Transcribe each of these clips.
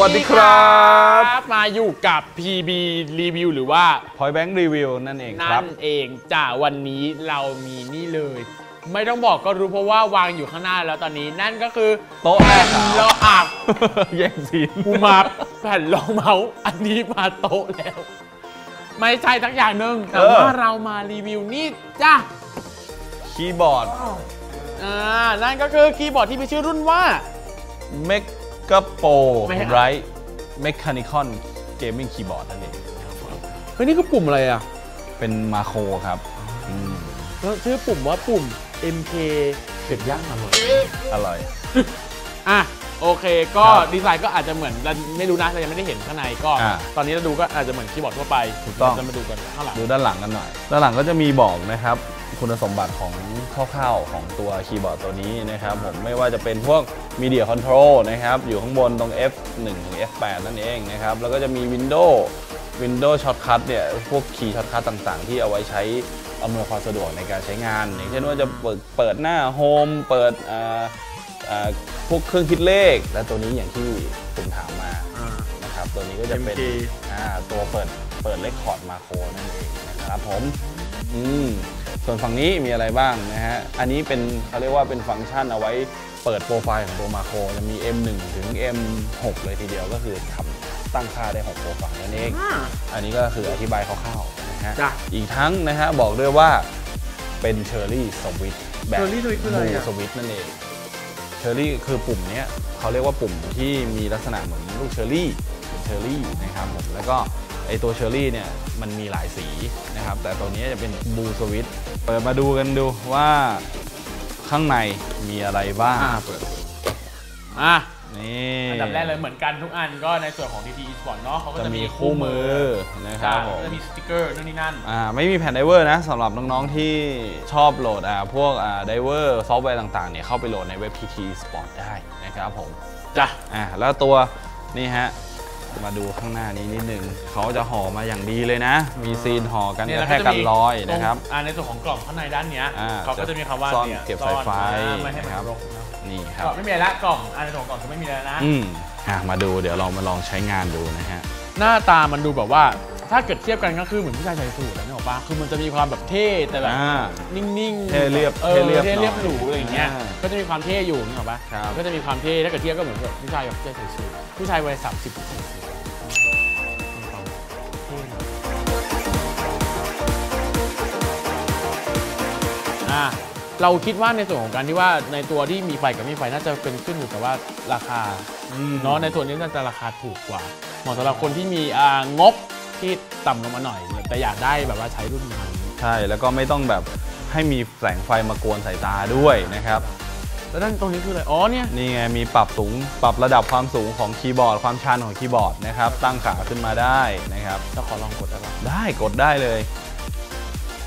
วัสดีครับ มาอยู่กับ PB Review หรือว่า Point Bank Review นั่นเองคนั่รับนเองจ้าวันนี้เรามีนี่เลย ไม่ต้องบอกก็รู้เพราะว่าวางอยู่ข้างหน้าแล้วตอนนี้นั่นก็คือ โต๊ะแรกครับเราอับแย่งซีนกูมาแผ่นรองเมาส์อันนี้มาโต๊ะแล้ว ไม่ใช่ทั้งอย่างหนึ่งแต่เออว่าเรามารีวิวนี่จ้าคีย์บอร์ดอ่านั่นก็คือคีย์บอร์ดที่มีชื่อรุ่นว่า m e g a p o ไม่ให้ Right Mechanical Gaming Keyboard นั่นเองเฮ้ยนี่คือปุ่มอะไรอะเป็นมาโครครับอืมแล้วชื่อปุ่มว่าปุ่ม MK เผ็ดย่างอร่อยอร่อย อะโอเค ก็ครับดีไซน์ก็อาจจะเหมือนเราไม่รู้นะเรายังไม่ได้เห็นข้างในก็ อ่าตอนนี้เราดูก็อาจจะเหมือนคีย์บอร์ดทั่วไปถูกต้องจะมาดูกันข้างหลัง ดูด้านหลังกันหน่อย ด้านหลังก็จะมีบอกนะครับ คุณสมบัติของคร่าวๆของตัวคีย์บอร์ดตัวนี้นะครับผมไม่ว่าจะเป็นพวก Media Control นะครับอยู่ข้างบนตรง F1 ถึง F8 นั่นเองนะครับแล้วก็จะมี Windows Windows Shortcut เนี่ยพวกคีย์ช็อตคัทต่างๆ ที่เอาไว้ใช้อำนวยความสะดวกในการใช้งาน อย่างเช่นว่าจะเปิดเปิดหน้าโฮมเปิดอ่าอ่าพวกเครื่องคิดเลข และตัวนี้อย่างที่ผมถามมาอ่านะครับตัวนี้ก็จะเป็น MK อ่าตัวเปิด เปิดเลคคอร์ดมาโครนั่นเองนะครับผมอืมส่วนฝั่งนี้มีอะไรบ้างนะฮะ อันนี้เป็นเขาเรียกว่าเป็นฟังก์ชันเอาไว้เปิดโปรไฟล์ของตัวมาโครจะมี M1 ถึง M6 เลยทีเดียวก็คือทำตั้งค่าได้ 6 โปรไฟล์นั่นเอง อันนี้ก็คืออธิบายคร่าวๆนะฮะจ้ะอีกทั้งนะฮะบอกด้วยว่าเป็นเชอร์รี่สวิตแบบ Cherry Switch คืออะไรอะสวิตนั่นเองเชอร์รี่คือปุ่มเนี้ยเขาเรียกว่าปุ่มที่มีลักษณะเหมือนลูกเชอร์รี่เป็นเชอร์รี่นะครับผมแล้วก็ ไอตัวเชอร์รี่เนี่ยมันมีหลายสีนะครับ แต่ตัวนี้จะเป็นบูสวิตเปิดมาดูกันดูว่าข้างในมีอะไรบ้างอ่าเปิดอะนี่อันดับแรกเลยเหมือนกันทุกอันก็ในส่วนของ TT Esport เนาะเขาก็จะจะมีมีคู่มือนะครับผมจะมีสติกเกอร์นู่นนี่นั่นอ่าไม่มีแผ่นไดเวอร์นะสำหรับน้องๆที่ชอบโหลดอ่าพวกอ่าไดเวอร์ซอฟต์แวร์ต่างๆเนี่ยเข้าไปโหลดในเว็บ PT Sport ได้นะครับผมจ้ะอ่าแล้วตัวนี่ฮะ มาดูข้างหน้านี้นิดนึงเขาจะห่อมาอย่างดีเลยนะ มีซีนห่อกันเนี่ยกแล้ระวแทกกันรอยนะครับตงอ่าในส่วนของกล่องข้างในด้านเนี้ยอ่าเขาก็จะมีคำว่าซ่อนเนี่ยเก็บซ่อนสายไฟอ่าไม่ให้มันนะครับรกนะนี่คกรับล่องไม่มีอะไรละกล่องอันในส่วนของกล่องคือไม่มีอะไรแล้วนะอืมอะมาดูเดี๋ยวเรามาลองใช้งานดูนะฮะหน้าตามันดูแบบว่าถ้าเกิดเทียบกันก็คือเหมือนผู้ชายใส่สูทนะนึกออกปะคือมันจะมีความแบบเท่แต่แบบอ่านิ่งๆเท่เรียบเออเท่เรียบเท่เรียบหน่อยหรูอะไรอย่างเงี้ยอ่าก็จะมีความเท่อยู่นึกออกปะครับก็จะมีความเท่ถ้าเกิดเทียบก็เหมือนแบบผู้ชายแบบผู้ชายใส่สูทผู้ชายวัยสามสิบใส่สูท เราคิดว่าในส่วนของการที่ว่าในตัวที่มีไฟกับไม่มีไฟน่าจะเป็นขึ้นอยู่กับว่าราคาเนาะในส่วนนี้น่าจะราคาถูกกว่าเหมาะสำหรับคนที่มีอ่างบที่ต่ำลงมาหน่อย แต่อยากได้แบบว่าใช้รุ่นนี้ใช่แล้วก็ไม่ต้องแบบให้มีแสงไฟมากวนสายตาด้วยนะครับแล้วด้านตรงนี้คืออะไร อ๋อเนี่ย นี่ไง มีปรับสูง ปรับระดับความสูงของคีย์บอร์ด ความชันของคีย์บอร์ดนะครับ ตั้งขาขึ้นมาได้นะครับจะขอลองกดได้ปะได้ กดได้เลย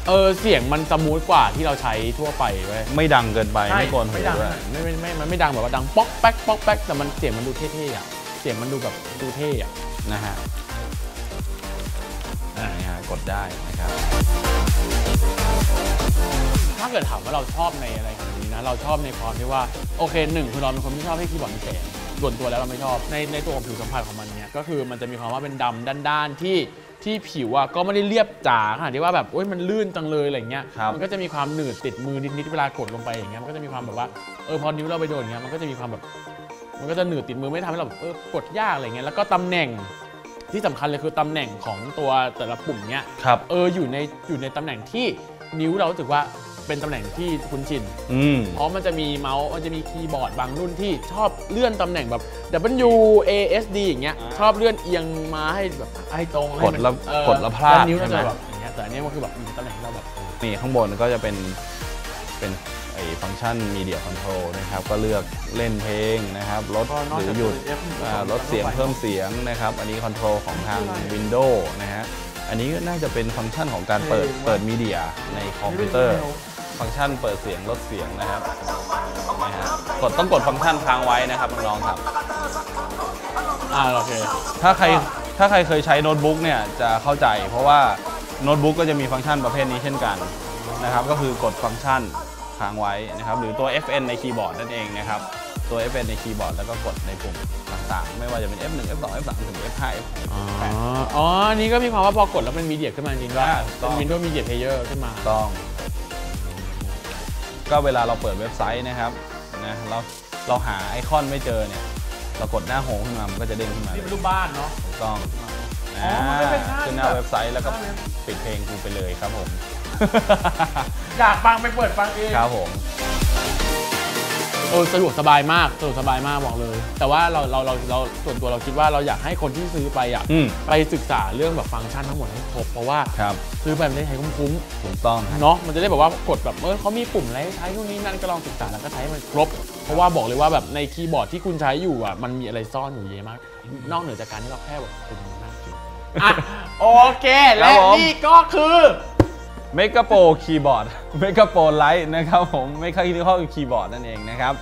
เออเสียงมันสมูทกว่าที่เราใช้ทั่วไปเว้ยไม่ดังเกินไปไม่โกนหูไม่ดังด้วยไม่ไม่ไม่มันไม่ดังแบบว่าดังป๊อกแป๊กป๊อกแป๊กแต่มันเสียงมันดูเท่ๆอะเสียงมันดูแบบดูเท่อะนะฮะอ่านี่ฮะกดได้นะครับ ถ้าเกิดถามว่าเราชอบในอะไรของนี้นะเราชอบในความที่ว่าโอเคหนึ่งคือเราเป็นคนที่ชอบให้คีย์บอร์ดมีแสงส่วนตัวแล้วเราไม่ชอบในในตัวของผิวสัมผัสของมันเนี่ยก็คือมันจะมีความว่าเป็นดำด้านๆที่ ที่ผิวอะก็ไม่ได้เรียบจ๋าขนาดที่ว่าแบบโอ๊ยมันลื่นจังเลยอะไรเงี้ยครับมันก็จะมีความหนืดติดมือนิดๆเวลากดลงไปอย่างเงี้ยมันก็จะมีความแบบว่าเออพอนิ้วเราไปโดนอย่างเงี้ยมันก็จะมีความแบบมันก็จะหนืดติดมือไม่ทำให้เราแบบเออกดยากอะไรเงี้ยแล้วก็ตำแหน่งที่สำคัญเลยคือตำแหน่งของตัวแต่ละปุ่มเนี้ยครับเอออยู่ในอยู่ในตำแหน่งที่นิ้วเรารู้สึกว่า เป็นตำแหน่งที่คุ้นชิน อืม เพราะมันจะมีเมาส์มันจะมีคีย์บอร์ดบางรุ่นที่ชอบเลื่อนตำแหน่งแบบ W A S D อย่างเงี้ยอ่าชอบเลื่อนเอียงมาให้แบบให้ตรงให้กดมันแล้วเออกดแล้วพลาดนิ้วเราใช่จะไหม แบบอย่างเงี้ยแต่อันเนี้ยมันคือแบบอยู่ในตำแหน่งที่เราแบบเออนี่ข้างบนก็จะเป็นเป็นไอ้ฟังก์ชัน Media Control นะครับ ก็เลือกเล่นเพลงนะครับลดหรือหยุด อ่าลดเสียงเพิ่มเสียงนะครับ อันนี้คอนโทรลของทาง Windows นะฮะ อันนี้น่าจะเป็นฟังก์ชันของการเปิดเปิดมีเดียในคอมพิวเตอร์ ฟังก์ชันเปิดเสียงลดเสียงนะครับนะฮะกดต้องกดฟังก์ชันค้างไว้นะครับน้องๆครับ อ่าโอเค ถ้าใครถ้าใครเคยใช้โน้ตบุ๊กเนี่ยจะเข้าใจ เพราะว่าโน้ตบุ๊กก็จะมีฟังก์ชันประเภทนี้เช่นกันนะครับก็คือกดฟังก์ชันค้างไว้นะครับหรือตัว FN ในคีย์บอร์ดนั่นเองนะครับตตัว F1 ในคีย์บอร์ดแล้วก็กดในปุ่มต่างๆ ไม่ว่าจะเป็น F1 F2 F3 ถึง F5 F6 อ๋อ F8 อ๋ออันนี้ก็มีความว่าพอกดแล้วเป็นมีเดียขึ้นมาจริงๆด้วยอ่าต้เป็องน Windows Media Player ขึ้นมาต้อง ก็เวลาเราเปิดเว็บไซต์นะครับนะเราเราหาไอคอนไม่เจอเนี่ยเรากดหน้าโฮมขึ้นมามันก็จะเด้งขึ้นมาเลนี่ยเป็นรูปบ้านเนาะถูกต้องอ๋อมันก็เป็นหน้าขึ้นหน้าเว็บไซต์แล้วก็หน้าเว็บปิดเพลงกูไปเลยครับผม อยากฟังไปเปิดฟังเอง ครับผม เออสะดวกสบายมากสะดวกสบายมากบอกเลย แต่ว่าเราเราเราเราส่วนตัวเราคิดว่าเราอยากให้คนที่ซื้อไปอะอืม ไปศึกษาเรื่องแบบฟังก์ชันทั้งหมดให้ครบเพราะว่าครับซื้อไปมันได้ใช้คุ้มถูกต้องครับๆเนาะมันจะได้แบบว่ากดแบบเออเขามีปุ่มอะไรให้ใช้นู่นนี่นั่นก็ลองศึกษาแล้วก็ใช้ให้มันครบ เพราะว่าบอกเลยว่าแบบในคีย์บอร์ดที่คุณใช้อยู่อะมันมีอะไรซ่อนอยู่เยอะมาก นอกเหนือจากการที่เราแค่แบบคุณมากจริงอะโอเคและนี่ก็คือ เมกะโปรคีย์บอร์ดเมกะโปรไลท์นะครับผมไม่ค่อยที่เข้าคีย์บอร์ดนั่นเองนะครับ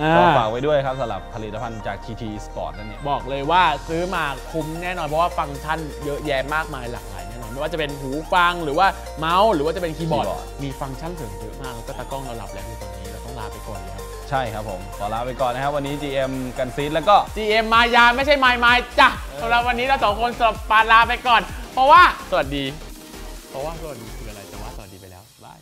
อ่าก็ฝากไว้ด้วยครับสำหรับผลิตภัณฑ์จาก TT Sport นั่นเองบอกเลยว่าซื้อมาคุ้มแน่นอน เพราะว่าฟังก์ชันเยอะแยะมากมายหลากหลายแน่นอน ไม่ว่าจะเป็นหูฟังหรือว่าเมาส์หรือว่าจะเป็นคีย์บอร์ด มีฟังก์ชันเสริมเยอะมาก แล้วก็ตากล้องเราหลับแล้วในตอนนี้เราต้องลาไปก่อนแล้วใช่ครับผม ขอลาไปก่อนนะครับ วันนี้ GM กันซีดแล้วก็ GM มายาไม่ใช่ไมายมายจ้ะสำหรับวันนี้เราสองคนสลับปาลาไปก่อน เพราะว่าสวัสดี เพราะว่าสวัสดีคืออะไรแต่ว่าสวัสดีไปแล้วบาย